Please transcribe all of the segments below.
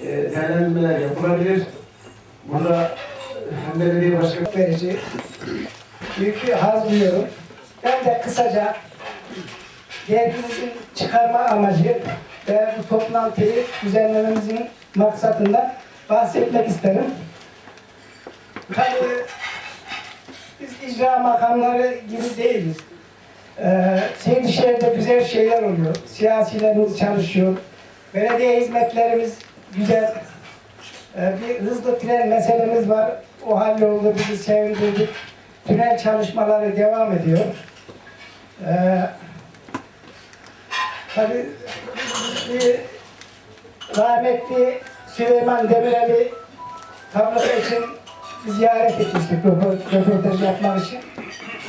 e, değerlendirmeler yapılabilir. Burada hem belediye başkanı verici. Büyük bir haz duyuyorum. Ben de kısaca dergimizin çıkarma amacı ve bu toplantıyı düzenlememizin maksatından bahsetmek isterim. Tabii biz icra makamları gibi değiliz. Ee, Seydişehir'de güzel şeyler oluyor. Siyasilerimiz çalışıyor. Belediye hizmetlerimiz güzel. Ee, bir hızlı tren meselemiz var. O halloldu, bizi sevindirdik. Tünel çalışmaları devam ediyor. Ee, tabii bir rahmetli Süleyman Demirel'i fabrika için ziyaret etmiştik röport- röportaj yapmak için.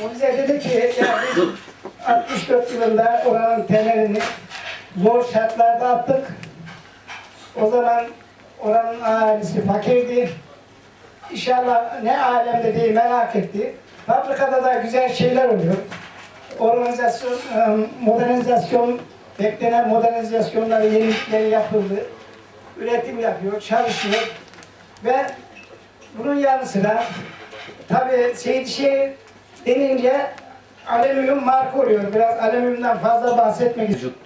O bize dedi ki ya biz 64 yılında oranın temelini zor şartlarda attık. O zaman oranın ahalisi fakirdi. İnşallah ne alemde diye merak etti. Fabrikada da güzel şeyler oluyor. Organizasyon, e, modernizasyon, beklenen modernizasyonları, yenilikleri yapıldı. Üretim yapıyor, çalışıyor. Ve bunun yanı sıra tabii Seydişehir denince alüminyum marka oluyor. Biraz alüminyumdan fazla bahsetmek istiyorum.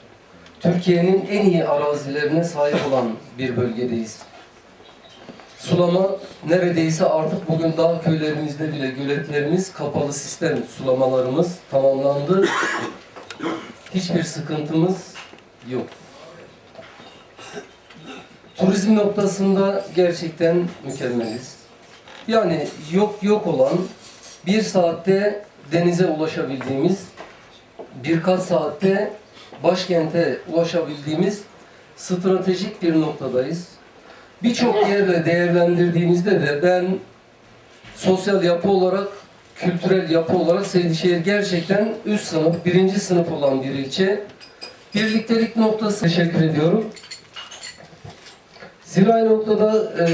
Türkiye'nin en iyi arazilerine sahip olan bir bölgedeyiz. Sulama neredeyse artık bugün dağ köylerimizde bile göletlerimiz kapalı sistem sulamalarımız tamamlandı. Hiçbir sıkıntımız yok. Turizm noktasında gerçekten mükemmeliz. Yani yok yok olan bir saatte denize ulaşabildiğimiz birkaç saatte başkente ulaşabildiğimiz stratejik bir noktadayız. Birçok yerle değerlendirdiğimizde de ben sosyal yapı olarak, kültürel yapı olarak Seydişehir gerçekten üst sınıf, birinci sınıf olan bir ilçe. Birliktelik noktası teşekkür ediyorum. Zirai noktada e,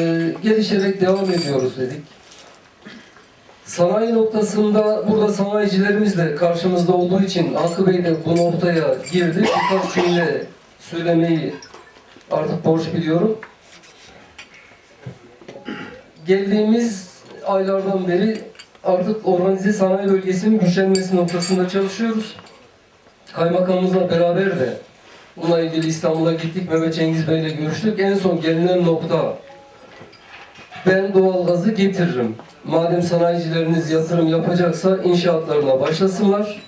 gelişerek devam ediyoruz dedik. Sanayi noktasında burada sanayicilerimiz de karşımızda olduğu için Hakkı Bey de bu noktaya girdi. Birkaç cümle söylemeyi artık borç biliyorum. Geldiğimiz aylardan beri artık organize sanayi bölgesinin güçlenmesi noktasında çalışıyoruz. Kaymakamımızla beraber de bununla ilgili İstanbul'a gittik. Mehmet Cengiz Bey ile görüştük. En son gelinen nokta ben doğalgazı getiririm. Madem sanayicileriniz yatırım yapacaksa inşaatlarına başlasınlar.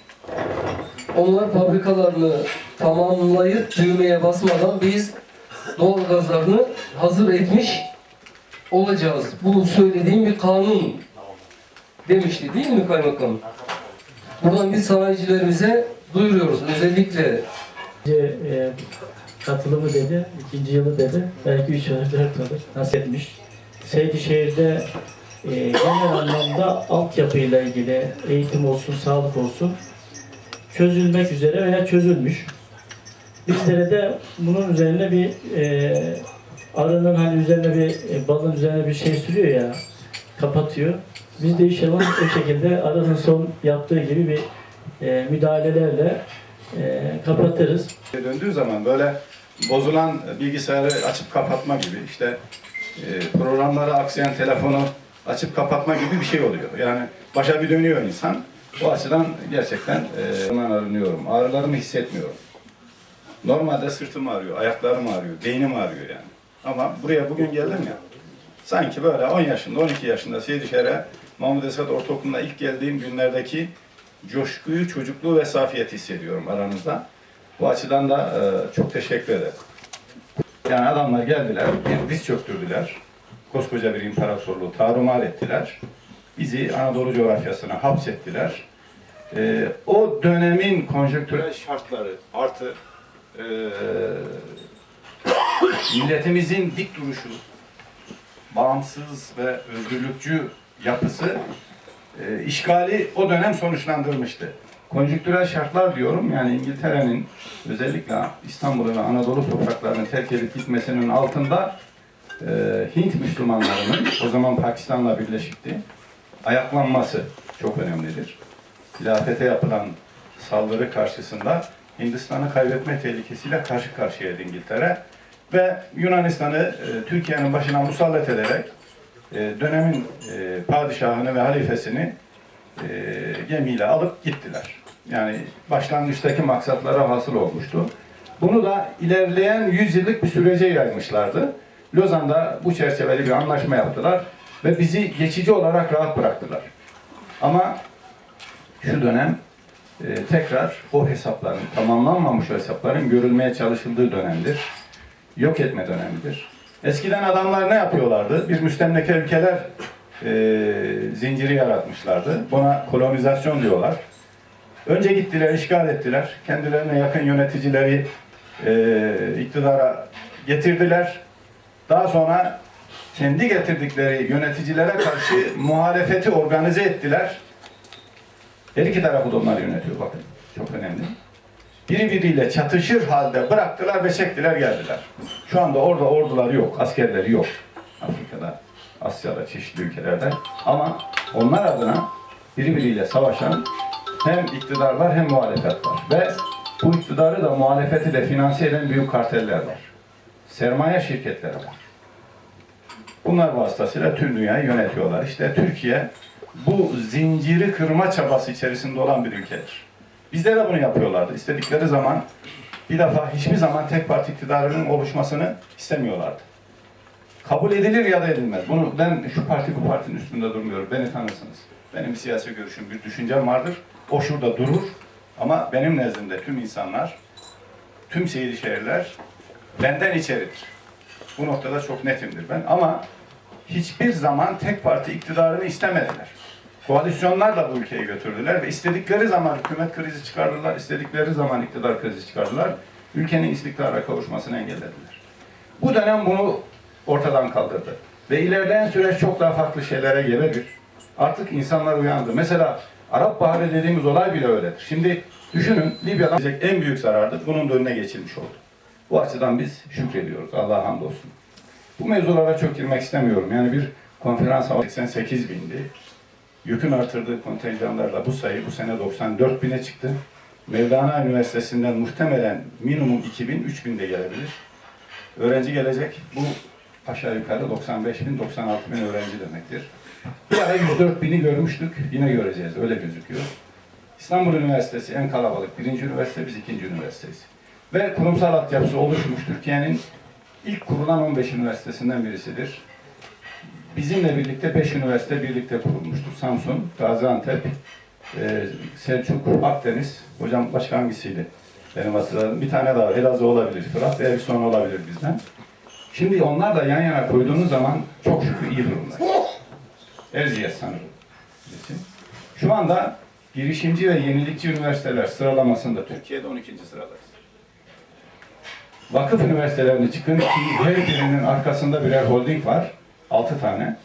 Onlar fabrikalarını tamamlayıp düğmeye basmadan biz doğalgazlarını hazır etmiş olacağız. Bu söylediğim bir kanun demişti değil mi kaymakam? Buradan biz sanayicilerimize duyuruyoruz. Özellikle e, katılımı dedi, ikinci yılı dedi, belki üç yıl, dört yıldır nasip etmiş. Seydişehir'de e, genel anlamda altyapıyla ilgili eğitim olsun, sağlık olsun çözülmek üzere veya çözülmüş. Bizlere de bunun üzerine bir e, arının hani üzerine bir e, balın üzerine bir şey sürüyor ya kapatıyor. Biz de inşallah o şekilde arının son yaptığı gibi bir e, müdahalelerle e, kapatırız. döndüğü zaman böyle bozulan bilgisayarı açıp kapatma gibi işte e, programları aksayan telefonu açıp kapatma gibi bir şey oluyor. Yani başa bir dönüyor insan. Bu açıdan gerçekten e, arınıyorum. Ağrılarımı hissetmiyorum. Normalde sırtım ağrıyor, ayaklarım ağrıyor, beynim ağrıyor yani. Ama buraya bugün geldim ya, sanki böyle 10 yaşında, 12 yaşında Seydişehir'e Mahmut Esat Ortaokulu'na ilk geldiğim günlerdeki coşkuyu, çocukluğu ve safiyeti hissediyorum aranızda. Bu açıdan da e, çok teşekkür ederim. Yani adamlar geldiler, bir diz çöktürdüler. Koskoca bir imparatorluğu tarumar ettiler. Bizi Anadolu coğrafyasına hapsettiler. E, o dönemin konjonktürel şartları artı e, milletimizin dik duruşu, bağımsız ve özgürlükçü yapısı e, işgali o dönem sonuçlandırmıştı. Konjüktürel şartlar diyorum yani İngiltere'nin özellikle İstanbul'u ve Anadolu topraklarını terk edip gitmesinin altında e, Hint Müslümanlarının o zaman Pakistan'la birleşikti ayaklanması çok önemlidir. Hilafete yapılan saldırı karşısında Hindistan'ı kaybetme tehlikesiyle karşı karşıyaydı İngiltere ve Yunanistan'ı e, Türkiye'nin başına musallat ederek e, dönemin e, padişahını ve halifesini e, gemiyle alıp gittiler. Yani başlangıçtaki maksatlara hasıl olmuştu. Bunu da ilerleyen yüzyıllık bir sürece yaymışlardı. Lozan'da bu çerçeveli bir anlaşma yaptılar ve bizi geçici olarak rahat bıraktılar. Ama şu dönem e, tekrar o hesapların, tamamlanmamış hesapların görülmeye çalışıldığı dönemdir. Yok etme dönemidir. Eskiden adamlar ne yapıyorlardı? Bir müstemleke ülkeler zinciri yaratmışlardı. Buna kolonizasyon diyorlar. Önce gittiler, işgal ettiler. Kendilerine yakın yöneticileri e, iktidara getirdiler. Daha sonra kendi getirdikleri yöneticilere karşı muhalefeti organize ettiler. Her iki tarafı da onlar yönetiyor bakın. Çok önemli. Biri biriyle çatışır halde bıraktılar ve çektiler geldiler. Şu anda orada orduları yok, askerleri yok. Afrika'da, Asya'da, çeşitli ülkelerde. Ama onlar adına birbiriyle savaşan hem iktidar var hem muhalefet var. Ve bu iktidarı da muhalefeti de finanse eden büyük karteller var. Sermaye şirketleri var. Bunlar vasıtasıyla tüm dünyayı yönetiyorlar. İşte Türkiye bu zinciri kırma çabası içerisinde olan bir ülkedir. Bizde de bunu yapıyorlardı. İstedikleri zaman bir defa hiçbir zaman tek parti iktidarının oluşmasını istemiyorlardı. Kabul edilir ya da edilmez. Bunu ben şu parti bu partinin üstünde durmuyorum. Beni tanırsınız. Benim siyasi görüşüm, bir düşüncem vardır. O şurada durur. Ama benim nezdimde tüm insanlar, tüm seyirci şehirler benden içeridir. Bu noktada çok netimdir ben. Ama hiçbir zaman tek parti iktidarını istemediler. Koalisyonlarla bu ülkeyi götürdüler ve istedikleri zaman hükümet krizi çıkardılar, istedikleri zaman iktidar krizi çıkardılar. Ülkenin istikrara kavuşmasını engellediler. Bu dönem bunu ortadan kaldırdı. Ve ilerleyen süreç çok daha farklı şeylere gelebilir. Artık insanlar uyandı. Mesela Arap Baharı dediğimiz olay bile öyledir. Şimdi düşünün Libya'dan en büyük zarardı. Bunun da önüne geçilmiş oldu. Bu açıdan biz şükrediyoruz. Allah'a hamdolsun. Bu mevzulara çok girmek istemiyorum. Yani bir konferans 88 bindi. Yükün artırdığı kontenjanlarla bu sayı bu sene 94 bine çıktı. Mevlana Üniversitesi'nden muhtemelen minimum 2000, 3000 de gelebilir. Öğrenci gelecek. Bu aşağı yukarı 95 bin, 96 bin öğrenci demektir. Bir ara 104 bini görmüştük. Yine göreceğiz. Öyle gözüküyor. İstanbul Üniversitesi en kalabalık. Birinci üniversite, biz ikinci üniversiteyiz. Ve kurumsal altyapısı oluşmuş Türkiye'nin ilk kurulan 15 üniversitesinden birisidir. Bizimle birlikte 5 üniversite birlikte kurulmuştur. Samsun, Gaziantep, e, Selçuk, Akdeniz. Hocam başka hangisiydi? Benim hatırladığım. Bir tane daha Elazığ olabilir. Fırat ve Erson olabilir bizden. Şimdi onlar da yan yana koyduğunuz zaman çok şükür iyi durumda. Erciyes sanırım. Şu anda girişimci ve yenilikçi üniversiteler sıralamasında Türkiye'de 12. sıradayız. Vakıf üniversitelerine çıkın ki her birinin arkasında birer holding var. 6 tane.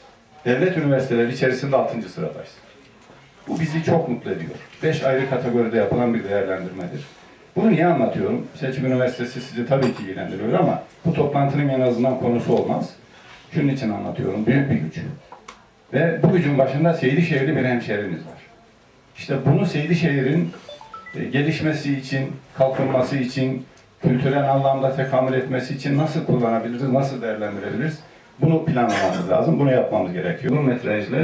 Devlet üniversiteleri içerisinde 6. sıradayız. Bu bizi çok mutlu ediyor. 5 ayrı kategoride yapılan bir değerlendirmedir. Bunu niye anlatıyorum? Selçuk Üniversitesi sizi tabii ki ilgilendiriyor ama bu toplantının en azından konusu olmaz. Şunun için anlatıyorum. Büyük bir güç. Ve bu gücün başında Seydişehirli bir hemşehrimiz var. İşte bunu Seydişehir'in e, gelişmesi için, kalkınması için, kültürel anlamda tekamül etmesi için nasıl kullanabiliriz, nasıl değerlendirebiliriz? Bunu planlamamız lazım, bunu yapmamız gerekiyor. Bunun metrajlı